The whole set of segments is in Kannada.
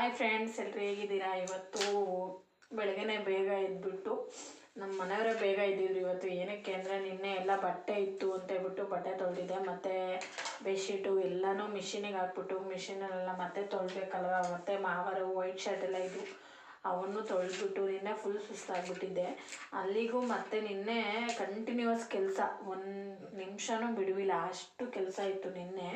ಹಾಯ್ ಫ್ರೆಂಡ್ಸ್ ಎಲ್ಲರೂ ಹೇಗಿದ್ದೀರಾ? ಇವತ್ತು ಬೆಳಗ್ಗೆನೆ ಬೇಗ ಎದ್ಬಿಟ್ಟು ನಮ್ಮ ಮನೆಯವರೇ ಬೇಗ ಇದ್ದಿದ್ರು ಇವತ್ತು. ಏನಕ್ಕೆ ಅಂದರೆ ನಿನ್ನೆ ಎಲ್ಲ ಬಟ್ಟೆ ಇತ್ತು ಅಂತ ಹೇಳ್ಬಿಟ್ಟು ಬಟ್ಟೆ ತೊಳೆದಿದ್ದೆ. ಮತ್ತು ಬೆಡ್ಶೀಟು ಎಲ್ಲನೂ ಮಿಷಿನಿಗೆ ಹಾಕ್ಬಿಟ್ಟು ಮಿಷಿನಲ್ಲೆಲ್ಲ ಮತ್ತೆ ತೊಳ್ಬೇಕಲ್ವ? ಮತ್ತು ಮಾವರು ವೈಟ್ ಶರ್ಟ್ ಎಲ್ಲ ಇದು, ಅವನ್ನು ತೊಳೆದ್ಬಿಟ್ಟು ನಿನ್ನೆ ಫುಲ್ ಸುಸ್ತಾಗ್ಬಿಟ್ಟಿದ್ದೆ. ಅಲ್ಲಿಗೂ ಮತ್ತೆ ನಿನ್ನೆ ಕಂಟಿನ್ಯೂಸ್ ಕೆಲಸ. ಒಂದು ನಿಮಿಷನೂ ಬಿಡುವಿಲ್ಲ. ಅಷ್ಟು ಕೆಲಸ ಇತ್ತು ನಿನ್ನೆ.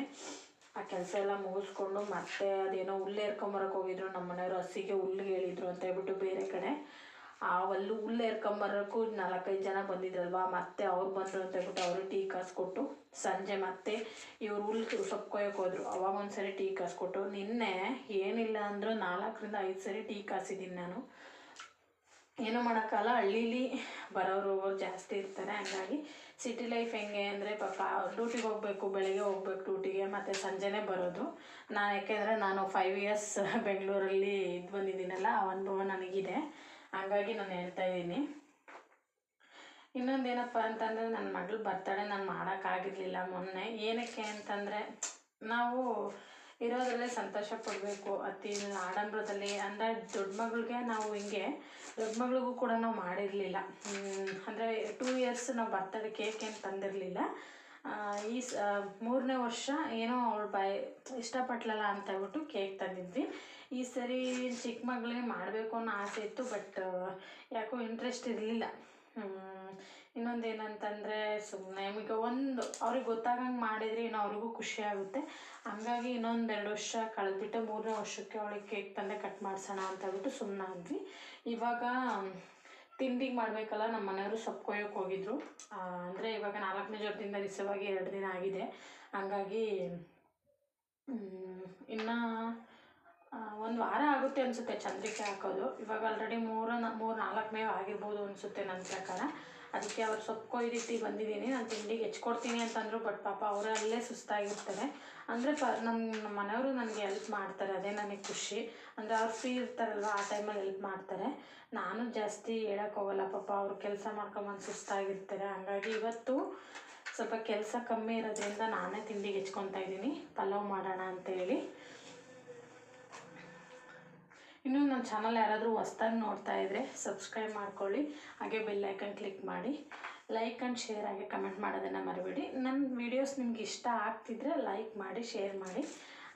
ಆ ಕೆಲಸ ಎಲ್ಲ ಮುಗಿಸ್ಕೊಂಡು ಮತ್ತೆ ಅದೇನೋ ಹುಲ್ಲು ಏರ್ಕೊಂಬರಕ್ಕೆ ಹೋಗಿದ್ರು ನಮ್ಮ ಮನೆಯವರು ಹಸಿಗೆ ಹುಲ್ಲು ಹೇಳಿದ್ರು ಅಂತ ಹೇಳ್ಬಿಟ್ಟು ಬೇರೆ ಕಡೆ. ಆ ಹುಲ್ಲು ಹುಲ್ಲು ಏರ್ಕೊಂಬರಕ್ಕೂ ನಾಲ್ಕೈದು ಜನ ಬಂದಿದ್ರಲ್ವಾ, ಮತ್ತೆ ಅವ್ರು ಬಂದರು ಅಂತ ಹೇಳ್ಬಿಟ್ಟು ಅವರು ಟೀ ಕಾಸು ಕೊಟ್ಟು ಸಂಜೆ ಮತ್ತೆ ಇವ್ರು ಹುಲ್ಲು ಸೊಪ್ಪು ಹೋದ್ರು. ಅವಾಗ ಒಂದ್ಸರಿ ಟೀ ಕಾಸು ಕೊಟ್ಟು. ನಿನ್ನೆ ಏನಿಲ್ಲ ಅಂದರೂ ನಾಲ್ಕರಿಂದ ಐದು ಸರಿ ಟೀ ಕಾಸಿದ್ದೀನಿ ನಾನು. ಏನೂ ಮಾಡೋಕ್ಕಲ್ಲ, ಹಳ್ಳೀಲಿ ಬರೋರು ಹೋಗೋರು ಜಾಸ್ತಿ ಇರ್ತಾರೆ. ಹಂಗಾಗಿ ಸಿಟಿ ಲೈಫ್ ಹೆಂಗೆ ಅಂದರೆ ಪಾಪ ಡ್ಯೂಟಿಗೆ ಹೋಗಬೇಕು, ಬೆಳಗ್ಗೆ ಹೋಗ್ಬೇಕು ಡ್ಯೂಟಿಗೆ ಮತ್ತು ಸಂಜೆನೇ ಬರೋದು. ನಾನು ಯಾಕೆಂದರೆ ನಾನು ಫೈವ್ ಇಯರ್ಸ್ ಬೆಂಗಳೂರಲ್ಲಿ ಇದು ಬಂದಿದ್ದೀನಲ್ಲ, ಆ ಅನುಭವ ನನಗಿದೆ. ಹಂಗಾಗಿ ನಾನು ಹೇಳ್ತಾ ಇದ್ದೀನಿ. ಇನ್ನೊಂದೇನಪ್ಪ ಅಂತಂದರೆ ನನ್ನ ಮಗಳು ಬರ್ತಡೆ ನಾನು ಮಾಡೋಕ್ಕಾಗಿರಲಿಲ್ಲ ಮೊನ್ನೆ. ಏನಕ್ಕೆ ಅಂತಂದರೆ, ನಾವು ಇರೋದ್ರಲ್ಲೇ ಸಂತೋಷ ಪಡಬೇಕು. ಅತಿ ಆಡಂಬರದಲ್ಲಿ. ಅಂದರೆ ದೊಡ್ಡ ಮಗಳಿಗೆ ನಾವು ಹಿಂಗೆ, ದೊಡ್ಡ ಮಗಳಿಗೂ ಕೂಡ ನಾವು ಮಾಡಿರಲಿಲ್ಲ. ಅಂದರೆ ಟೂ ಇಯರ್ಸ್ ನಾವು ಬರ್ತಡೇ ಕೇಕ್ ಏನು ತಂದಿರಲಿಲ್ಲ. ಈ ಸ ಮೂರನೇ ವರ್ಷ ಏನೋ ಅವಳು ಬಾಯ್ ಇಷ್ಟಪಟ್ಲಲ್ಲ ಅಂತ ಹೇಳ್ಬಿಟ್ಟು ಕೇಕ್ ತಂದಿದ್ವಿ. ಈ ಸರಿ ಚಿಕ್ಕ ಮಗಳಿಗೆ ಮಾಡಬೇಕು ಅನ್ನೋ ಆಸೆ ಇತ್ತು ಬಟ್ ಯಾಕೋ ಇಂಟ್ರೆಸ್ಟ್ ಇರಲಿಲ್ಲ. ಇನ್ನೊಂದು ಏನಂತಂದರೆ ಸುಮ್ಮನೆ ಈಗ ಒಂದು ಅವ್ರಿಗೆ ಗೊತ್ತಾಗಂಗೆ ಮಾಡಿದರೆ ಇನ್ನು ಅವ್ರಿಗೂ ಖುಷಿ ಆಗುತ್ತೆ. ಹಂಗಾಗಿ ಇನ್ನೊಂದು ಎರಡು ವರ್ಷ ಕಳೆದ್ಬಿಟ್ಟು ಮೂರನೇ ವರ್ಷಕ್ಕೆ ಅವಳಿಗೆ ಕೇಕ್ ತಂದೆ ಕಟ್ ಮಾಡ್ಸೋಣ ಅಂತ ಹೇಳ್ಬಿಟ್ಟು ಸುಮ್ಮನೆ ಆದ್ವಿ ಇವಾಗ ತಿಂಡಿಗೆ ಮಾಡಬೇಕಲ್ಲ, ನಮ್ಮ ಮನೆಯವರು ಸೊಪ್ಪು ಹೋಗಿದ್ರು. ಅಂದರೆ ಇವಾಗ ನಾಲ್ಕನೇ ಜ್ವರದಿಂದ ರಿಸೀವ್ ಆಗಿ ಎರಡು ದಿನ ಆಗಿದೆ. ಹಂಗಾಗಿ ಇನ್ನು ಒಂದು ವಾರ ಆಗುತ್ತೆ ಅನಿಸುತ್ತೆ ಚಂದ್ರಿಕೆ ಹಾಕೋದು. ಇವಾಗ ಆಲ್ರೆಡಿ ಮೂರು ಮೂರು ನಾಲ್ಕು ಮೇವು ಆಗಿರ್ಬೋದು ಅನಿಸುತ್ತೆ ನನ್ನ ಪ್ರಕಾರ. ಅದಕ್ಕೆ ಅವ್ರು ಸೊಪ್ಪು ಕೊಯ್ದಿಟ್ಟು ಬಂದಿದ್ದೀನಿ. ನಾನು ತಿಂಡಿಗೆ ಹೆಚ್ಕೊಡ್ತೀನಿ ಅಂತಂದರು ಬಟ್ ಪಾಪ ಅವರು ಅಲ್ಲೇ ಸುಸ್ತಾಗಿರ್ತಾರೆ. ಅಂದರೆ ಪ ನಮ್ಮ ಮನೆಯವರು ನನಗೆ ಹೆಲ್ಪ್ ಮಾಡ್ತಾರೆ. ಅದೇ ನನಗೆ ಖುಷಿ. ಅಂದರೆ ಅವ್ರು ಫ್ರೀ ಇರ್ತಾರಲ್ವ, ಆ ಟೈಮಲ್ಲಿ ಹೆಲ್ಪ್ ಮಾಡ್ತಾರೆ. ನಾನು ಜಾಸ್ತಿ ಹೇಳಕ್ಕೆ ಹೋಗಲ್ಲ. ಪಾಪ ಅವ್ರು ಕೆಲಸ ಮಾಡ್ಕೊಂಬಂದು ಸುಸ್ತಾಗಿರ್ತಾರೆ. ಹಂಗಾಗಿ ಇವತ್ತು ಸ್ವಲ್ಪ ಕೆಲಸ ಕಮ್ಮಿ ಇರೋದ್ರಿಂದ ನಾನೇ ತಿಂಡಿಗೆ ಹೆಚ್ಕೊತಾ ಇದ್ದೀನಿ. ಪಲಾವ್ ಮಾಡೋಣ ಅಂತೇಳಿ. ಇನ್ನು ನನ್ನ ಚಾನಲ್ ಯಾರಾದರೂ ಹೊಸ್ದಾಗಿ ನೋಡ್ತಾ ಇದ್ದರೆ ಸಬ್ಸ್ಕ್ರೈಬ್ ಮಾಡ್ಕೊಳ್ಳಿ. ಹಾಗೆ ಬೆಲ್ಲೈಕನ್ ಕ್ಲಿಕ್ ಮಾಡಿ. ಲೈಕ್ ಆ್ಯಂಡ್ ಶೇರ್ ಹಾಗೆ ಕಮೆಂಟ್ ಮಾಡೋದನ್ನು ಮರಿಬೇಡಿ. ನನ್ನ ವೀಡಿಯೋಸ್ ನಿಮ್ಗೆ ಇಷ್ಟ ಆಗ್ತಿದ್ರೆ ಲೈಕ್ ಮಾಡಿ ಶೇರ್ ಮಾಡಿ.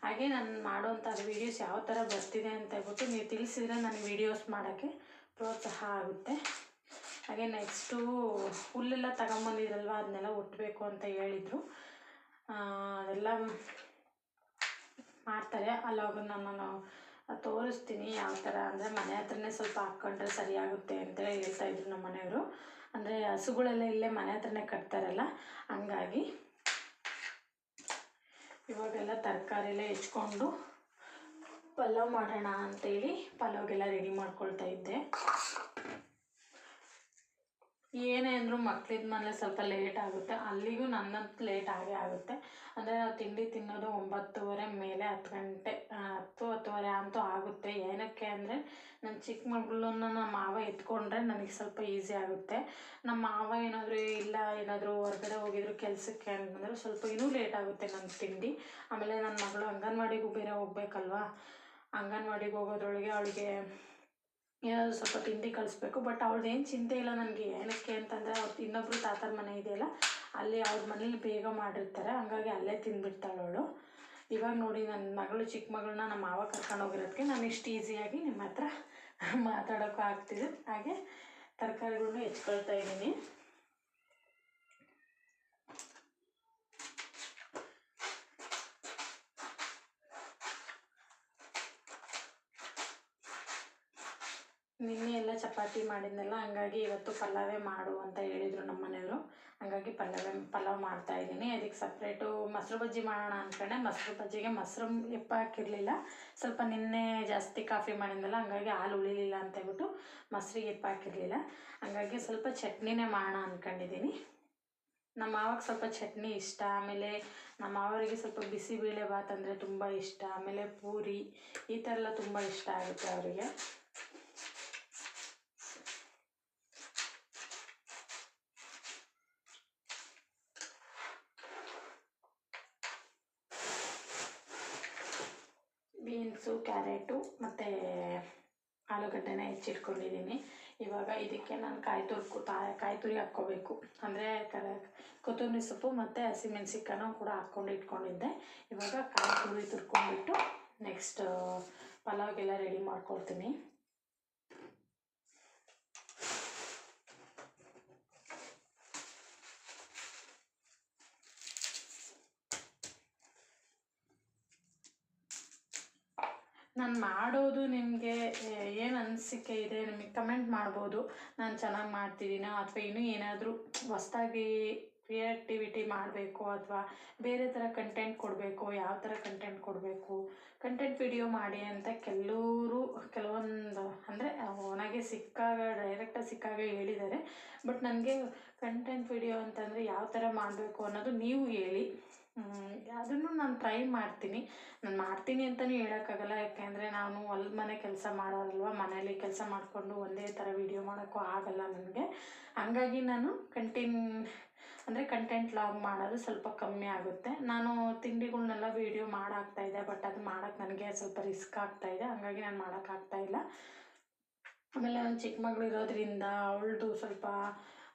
ಹಾಗೆ ನಾನು ಮಾಡುವಂಥ ವೀಡಿಯೋಸ್ ಯಾವ ಥರ ಬರ್ತಿದೆ ಅಂತ ಹೇಳ್ಬಿಟ್ಟು ನೀವು ತಿಳಿಸಿದ್ರೆ ನನ್ನ ವೀಡಿಯೋಸ್ ಮಾಡೋಕ್ಕೆ ಪ್ರೋತ್ಸಾಹ ಆಗುತ್ತೆ. ಹಾಗೆ ನೆಕ್ಸ್ಟು ಹುಲ್ಲೆಲ್ಲ ತಗೊಂಬಂದಿದ್ರಲ್ವ ಅದನ್ನೆಲ್ಲ ಉಟ್ಟಬೇಕು ಅಂತ ಹೇಳಿದರು. ಅದೆಲ್ಲ ಮಾಡ್ತಾರೆ. ಅಲ್ಲೋಗ ನಾನು ತೋರಿಸ್ತೀನಿ ಯಾವ ಥರ ಅಂದರೆ ಮನೆ ಹತ್ರನೇ ಸ್ವಲ್ಪ ಹಾಕ್ಕೊಂಡ್ರೆ ಸರಿಯಾಗುತ್ತೆ ಅಂತೇಳಿ ಹೇಳ್ತಾ ಇದ್ರು ನಮ್ಮ ಮನೆಯವರು. ಅಂದರೆ ಹಸುಗಳೆಲ್ಲ ಇಲ್ಲೇ ಮನೆ ಹತ್ರನೇ ಕಟ್ತಾರಲ್ಲ, ಹಂಗಾಗಿ ಇವಾಗೆಲ್ಲ ತರಕಾರಿ ಎಲ್ಲ ಹೆಚ್ಕೊಂಡು ಪಲಾವ್ ಮಾಡೋಣ ಅಂತೇಳಿ ಪಲಾವ್ಗೆಲ್ಲ ರೆಡಿ ಮಾಡ್ಕೊಳ್ತಾ ಇದ್ದೆ. ಏನೇ ಅಂದರೂ ಮಕ್ಳಿದ ಮೇಲೆ ಸ್ವಲ್ಪ ಲೇಟ್ ಆಗುತ್ತೆ. ಅಲ್ಲಿಗೂ ನನ್ನಂತೂ ಲೇಟ್ ಆಗೇ ಆಗುತ್ತೆ. ಅಂದರೆ ನಾವು ತಿಂಡಿ ತಿನ್ನೋದು ಒಂಬತ್ತುವರೆ ಮೇಲೆ ಹತ್ತು ಗಂಟೆ ಹತ್ತು, ಹತ್ತುವರೆ ಅಂತೂ ಆಗುತ್ತೆ. ಏನಕ್ಕೆ ಅಂದರೆ ನನ್ನ ಚಿಕ್ಕ ಮಗಳನ್ನ ನಮ್ಮ ಮಾವ ಎತ್ಕೊಂಡ್ರೆ ನನಗೆ ಸ್ವಲ್ಪ ಈಸಿ ಆಗುತ್ತೆ. ನಮ್ಮ ಮಾವ ಏನಾದರೂ ಇಲ್ಲ, ಏನಾದರೂ ಹೊರಗಡೆ ಹೋಗಿದ್ರು, ಕೆಲಸಕ್ಕೆ ಅಂತಂದರೆ ಸ್ವಲ್ಪ ಇನ್ನೂ ಲೇಟ್ ಆಗುತ್ತೆ ನನ್ನ ತಿಂಡಿ. ಆಮೇಲೆ ನನ್ನ ಮಗಳು ಅಂಗನವಾಡಿಗೂ ಬೇರೆ ಹೋಗ್ಬೇಕಲ್ವಾ? ಅಂಗನವಾಡಿಗೆ ಹೋಗೋದ್ರೊಳಗೆ ಅವಳಿಗೆ ಸ್ವಲ್ಪ ತಿಂಡಿ ಕಳಿಸ್ಬೇಕು. ಬಟ್ ಅವ್ರದ್ದೇನು ಚಿಂತೆ ಇಲ್ಲ ನನಗೆ. ಏನಕ್ಕೆ ಅಂತಂದರೆ ಅವ್ರು ಇನ್ನೊಬ್ರು ತಾತನ ಮನೆ ಇದೆಯಲ್ಲ ಅಲ್ಲಿ ಅವ್ರ ಮನೇಲಿ ಬೇಗ ಮಾಡಿರ್ತಾರೆ. ಹಂಗಾಗಿ ಅಲ್ಲೇ ತಿಂದ್ಬಿಡ್ತಾಳೆ ಅವಳು. ಇವಾಗ ನೋಡಿ ನನ್ನ ಮಗಳು ಚಿಕ್ಕ ಮಗಳನ್ನ ನಮ್ಮ ಮಾವ ಕರ್ಕೊಂಡು ಹೋಗಿರೋದಕ್ಕೆ ನಾನು ಇಷ್ಟು ಈಸಿಯಾಗಿ ನಿಮ್ಮ ಹತ್ರ ಮಾತಾಡೋಕ್ಕೂ ಆಗ್ತಿದೆ. ಹಾಗೆ ತರಕಾರಿಗಳನ್ನೂ ಹೆಚ್ಕೊಳ್ತಾ ಇದ್ದೀನಿ. ನಿನ್ನೆ ಎಲ್ಲ ಚಪಾತಿ ಮಾಡಿದ್ನಲ್ಲ, ಹಂಗಾಗಿ ಇವತ್ತು ಪಲಾವೇ ಮಾಡು ಅಂತ ಹೇಳಿದರು ನಮ್ಮ ಮನೆಯವರು. ಹಂಗಾಗಿ ಪಲಾವೇ ಪಲಾವ್ ಮಾಡ್ತಾ ಇದ್ದೀನಿ. ಅದಕ್ಕೆ ಸಪ್ರೇಟು ಮೊಸರು ಬಜ್ಜಿ ಮಾಡೋಣ ಅಂದ್ಕೊಂಡೆ ಮೊಸರು ಬಜ್ಜಿಗೆ ಮೊಸರು ಎಪ್ಪ ಹಾಕಿರಲಿಲ್ಲ. ಸ್ವಲ್ಪ ನಿನ್ನೆ ಜಾಸ್ತಿ ಕಾಫಿ ಮಾಡಿದ್ನಲ್ಲ, ಹಂಗಾಗಿ ಹಾಲು ಉಳಿಲಿಲ್ಲ ಅಂತ ಹೇಳ್ಬಿಟ್ಟು ಮೊಸರಿಗೆ ಎಪ್ಪ ಹಾಕಿರಲಿಲ್ಲ. ಹಂಗಾಗಿ ಸ್ವಲ್ಪ ಚಟ್ನಿನೇ ಮಾಡೋಣ ಅಂದ್ಕೊಂಡಿದ್ದೀನಿ ನಮ್ಮ ಮಾವಾಗ ಸ್ವಲ್ಪ ಚಟ್ನಿ ಇಷ್ಟ. ಆಮೇಲೆ ನಮ್ಮ ಮಾವರಿಗೆ ಸ್ವಲ್ಪ ಬಿಸಿಬೇಳೆ ಭಾತ್ ಅಂದರೆ ತುಂಬ ಇಷ್ಟ. ಆಮೇಲೆ ಪೂರಿ, ಈ ಥರ ಎಲ್ಲ ತುಂಬ ಇಷ್ಟ ಆಗುತ್ತೆ ಅವರಿಗೆ. ಬೀನ್ಸು ಕ್ಯಾರೆಟು ಮತ್ತು ಆಲೂಗಡ್ಡೆನ ಹೆಚ್ಚಿಟ್ಕೊಂಡಿದ್ದೀನಿ. ಇವಾಗ ಇದಕ್ಕೆ ನಾನು ಕಾಯಿ ತುರ್ಕು ಕಾಯಿ ತುರಿ ಹಾಕ್ಕೋಬೇಕು. ಅಂದರೆ ಕರ ಕೊತ್ತಂಬರಿ ಸೊಪ್ಪು ಮತ್ತು ಹಸಿಮೆಣ್ಸಿಕಾನು ಕೂಡ ಹಾಕ್ಕೊಂಡು ಇಟ್ಕೊಂಡಿದ್ದೆ. ಇವಾಗ ಕಾಯಿ ತುರಿ ತುರ್ಕೊಂಡ್ಬಿಟ್ಟು ನೆಕ್ಸ್ಟ್ ಪಲಾವ್ಗೆಲ್ಲ ರೆಡಿ ಮಾಡ್ಕೊಳ್ತೀನಿ ನಾನು ಮಾಡೋದು ನಿಮಗೆ ಏನು ಅನಿಸಿಕೆ ಇದೆ ನಿಮಗೆ ಕಮೆಂಟ್ ಮಾಡ್ಬೋದು. ನಾನು ಚೆನ್ನಾಗಿ ಮಾಡ್ತಿದ್ದೀನೋ ಅಥವಾ ಇನ್ನೂ ಏನಾದರೂ ಹೊಸ್ದಾಗಿ ಕ್ರಿಯೇಟಿವಿಟಿ ಮಾಡಬೇಕು ಅಥವಾ ಬೇರೆ ಥರ ಕಂಟೆಂಟ್ ಕೊಡಬೇಕು, ಯಾವ ಥರ ಕಂಟೆಂಟ್ ಕೊಡಬೇಕು ಕಂಟೆಂಟ್ ವಿಡಿಯೋ ಮಾಡಿ ಅಂತ ಕೆಲವರು, ಕೆಲವೊಂದು, ಅಂದರೆ ನನಗೆ ಸಿಕ್ಕಾಗ ಡೈರೆಕ್ಟಾಗಿ ಸಿಕ್ಕಾಗ ಹೇಳಿದ್ದಾರೆ. ಬಟ್ ನನಗೆ ಕಂಟೆಂಟ್ ವಿಡಿಯೋ ಅಂತಂದರೆ ಯಾವ ಥರ ಮಾಡಬೇಕು ಅನ್ನೋದು ನೀವು ಹೇಳಿ. ಅದನ್ನು ನಾನು ಟ್ರೈ ಮಾಡ್ತೀನಿ. ನಾನು ಮಾಡ್ತೀನಿ ಅಂತಲೂ ಹೇಳೋಕ್ಕಾಗಲ್ಲ, ಯಾಕೆಂದರೆ ನಾನು ಹೊಲ ಮನೆ ಕೆಲಸ ಮಾಡೋರಲ್ವ, ಮನೇಲಿ ಕೆಲಸ ಮಾಡಿಕೊಂಡು ಒಂದೇ ಥರ ವೀಡಿಯೋ ಮಾಡೋಕ್ಕೂ ಆಗಲ್ಲ ನನಗೆ. ಹಾಗಾಗಿ ನಾನು ಕಂಟಿನ್ ಅಂದರೆ ಕಂಟೆಂಟ್ ಲಾಗ್ ಮಾಡೋದು ಸ್ವಲ್ಪ ಕಮ್ಮಿ ಆಗುತ್ತೆ. ನಾನು ತಿಂಡಿಗಳ್ನೆಲ್ಲ ವೀಡಿಯೋ ಇದೆ ಬಟ್ ಅದು ಮಾಡೋಕ್ಕೆ ನನಗೆ ಸ್ವಲ್ಪ ರಿಸ್ಕ್ ಇದೆ, ಹಾಗಾಗಿ ನಾನು ಮಾಡೋಕ್ಕಾಗ್ತಾಯಿಲ್ಲ ಆಮೇಲೆ ನನ್ನ ಚಿಕ್ಕ ಮಗಳು ಇರೋದ್ರಿಂದ, ಅವಳದು ಸ್ವಲ್ಪ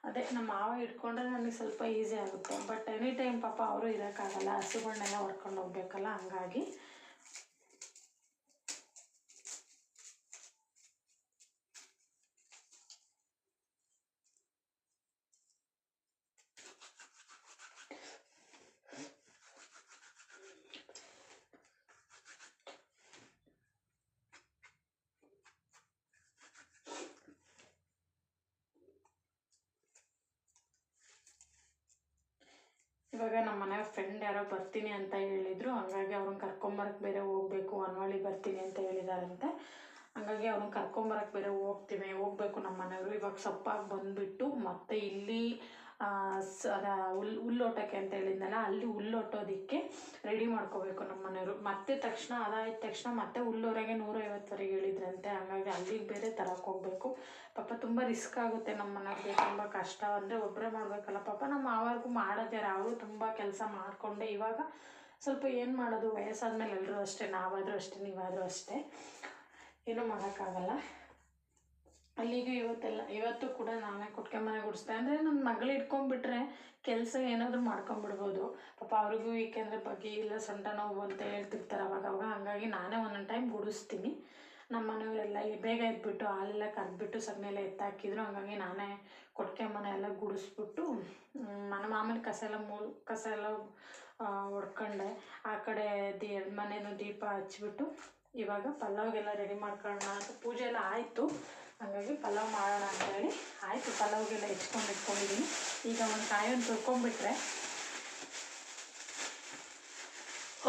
ಅದೇ ನಮ್ಮ ಮಾವ ಇಟ್ಕೊಂಡ್ರೆ ನನಗೆ ಸ್ವಲ್ಪ ಈಸಿ ಆಗುತ್ತೆ. ಬಟ್ ಎನಿ ಟೈಮ್ ಪಾಪ ಅವರು ಇರೋಕ್ಕಾಗಲ್ಲ, ಹಸುಗಳ್ನೆಲ್ಲ ಹೊರ್ಕೊಂಡು ಹೋಗ್ಬೇಕಲ್ಲ, ಹಂಗಾಗಿ ಇವಾಗ ನಮ್ಮ ಮನೆ ಫ್ರೆಂಡ್ ಯಾರೋ ಬರ್ತೀನಿ ಅಂತ ಹೇಳಿದ್ರು, ಹಂಗಾಗಿ ಅವ್ರನ್ನ ಕರ್ಕೊಂಬರಕ್ಕೆ ಬೇರೆ ಹೋಗಬೇಕು, ಅನ್ವಳಿ ಬರ್ತೀನಿ ಅಂತ ಹೇಳಿದಾರಂತೆ. ಹಂಗಾಗಿ ಅವ್ರನ್ನ ಕರ್ಕೊಂಬರಕ್ಕೆ ಬೇರೆ ಹೋಗ್ತೀನಿ ಹೋಗಬೇಕು ನಮ್ಮ ಮನೆಯವರು. ಇವಾಗ ಸೊಪ್ಪಾಗಿ ಬಂದುಬಿಟ್ಟು ಮತ್ತೆ ಇಲ್ಲಿ ಹುಲ್ ಹುಲ್ಲೋಟಕ್ಕೆ ಅಂತ ಹೇಳಿದ್ನಲ್ಲ, ಅಲ್ಲಿ ಹುಲ್ಲೋಟೋದಕ್ಕೆ ರೆಡಿ ಮಾಡ್ಕೋಬೇಕು ನಮ್ಮ ಮನೆಯವರು. ಮತ್ತೆ ತಕ್ಷಣ ಅದಾದ ತಕ್ಷಣ ಮತ್ತೆ ಹುಲ್ಲೋರೆಗೆ ನೂರೈವತ್ತುವರೆಗೆ ಹೇಳಿದ್ರಂತೆ. ಹಾಗಾಗಿ ಅಲ್ಲಿಗೆ ಬೇರೆ ತರಕ್ಕೆ ಹೋಗಬೇಕು. ಪಾಪ ತುಂಬ ರಿಸ್ಕ್ ಆಗುತ್ತೆ ನಮ್ಮ ಮನೆಗೆ ತುಂಬ ಕಷ್ಟ. ಅಂದರೆ ಒಬ್ಬರೇ ಮಾಡಬೇಕಲ್ಲ ಪಾಪ. ನಮ್ಮ ಆವಾಗೂ ಮಾಡೋದ್ಯಾರು ಅವರು ತುಂಬ ಕೆಲಸ ಮಾಡಿಕೊಂಡೆ. ಇವಾಗ ಸ್ವಲ್ಪ ಏನು ಮಾಡೋದು, ವಯಸ್ಸಾದ್ಮೇಲೆ ಎಲ್ಲರೂ ಅಷ್ಟೇ, ನಾವಾದರೂ ಅಷ್ಟೇ, ನೀವಾದರೂ ಅಷ್ಟೇ. ಏನೂ ಮಾಡೋಕ್ಕಾಗಲ್ಲ. ಅಲ್ಲಿಗೂ ಇವತ್ತೆಲ್ಲ, ಇವತ್ತು ಕೂಡ ನಾನೇ ಕೊಟ್ಕೆ ಮನೆ ಗುಡಿಸ್ದೆ. ಅಂದರೆ ನನ್ನ ಮಗಳು ಇಟ್ಕೊಂಡ್ಬಿಟ್ರೆ ಕೆಲಸ ಏನಾದರೂ ಮಾಡ್ಕೊಂಡ್ಬಿಡ್ಬೋದು. ಪಾಪ ಅವ್ರಿಗೂ ಏಕೆಂದರೆ ಬಗ್ಗೆ ಇಲ್ಲ, ಸೊಂಟ ನೋವು ಅಂತ ಹೇಳ್ತಿರ್ತಾರೆ ಅವಾಗ ಅವಾಗ. ಹಾಗಾಗಿ ನಾನೇ ಒಂದೊಂದು ಟೈಮ್ ಗುಡಿಸ್ತೀನಿ. ನಮ್ಮ ಮನೆಯವರೆಲ್ಲ ಬೇಗ ಎದ್ಬಿಟ್ಟು, ಹಾಲೆಲ್ಲ ಕರೆದ್ಬಿಟ್ಟು ಸಗಣಿಯೆಲ್ಲ ಎತ್ತಾಕಿದ್ರು. ಹಂಗಾಗಿ ನಾನೇ ಕೊಟ್ಟಿಗೆ ಮನೆ ಎಲ್ಲ ಗುಡಿಸ್ಬಿಟ್ಟು ನಮ್ಮ ಮಾಮೂಲಿ ಕಸ ಎಲ್ಲ ಮೂಲ ಕಸ ಎಲ್ಲ ಹೊಡ್ಕೊಂಡೆ ಆ ಕಡೆ ದಿ ಮನೇನು ದೀಪ ಹಚ್ಬಿಟ್ಟು ಇವಾಗ ಪಲಾವ್ಗೆಲ್ಲ ರೆಡಿ ಮಾಡ್ಕೊಳ್ಳೋಣ ಅಂತ ಪೂಜೆ ಎಲ್ಲ ಆಯಿತು. ಹಾಗಾಗಿ ಪಲಾವ್ ಮಾಡೋಣ ಅಂತ ಹೇಳಿ ಆಯಿತು, ಪಲಾವ್ಗೆಲ್ಲ ಹೆಚ್ಕೊಂಡು ಇಟ್ಕೊಂಡಿದ್ದೀನಿ. ಈಗ ಒಂದು ಕಾಯನ್ನು ತುರ್ಕೊಂಡ್ಬಿಟ್ರೆ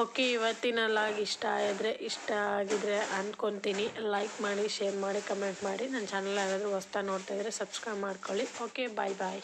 ಓಕೆ ಇವತ್ತಿನ ಲಾಗ್ ಇಷ್ಟ ಆದರೆ, ಇಷ್ಟ ಆಗಿದ್ರೆ ಅಂದ್ಕೊತೀನಿ ಲೈಕ್ ಮಾಡಿ ಶೇರ್ ಮಾಡಿ ಕಮೆಂಟ್ ಮಾಡಿ. ನನ್ನ ಚಾನಲ್ ಯಾರಾದರೂ ಹೊಸ್ತಾ ನೋಡ್ತಾಯಿದ್ರೆ ಸಬ್ಸ್ಕ್ರೈಬ್ ಮಾಡ್ಕೊಳ್ಳಿ. ಓಕೆ ಬಾಯ್ ಬಾಯ್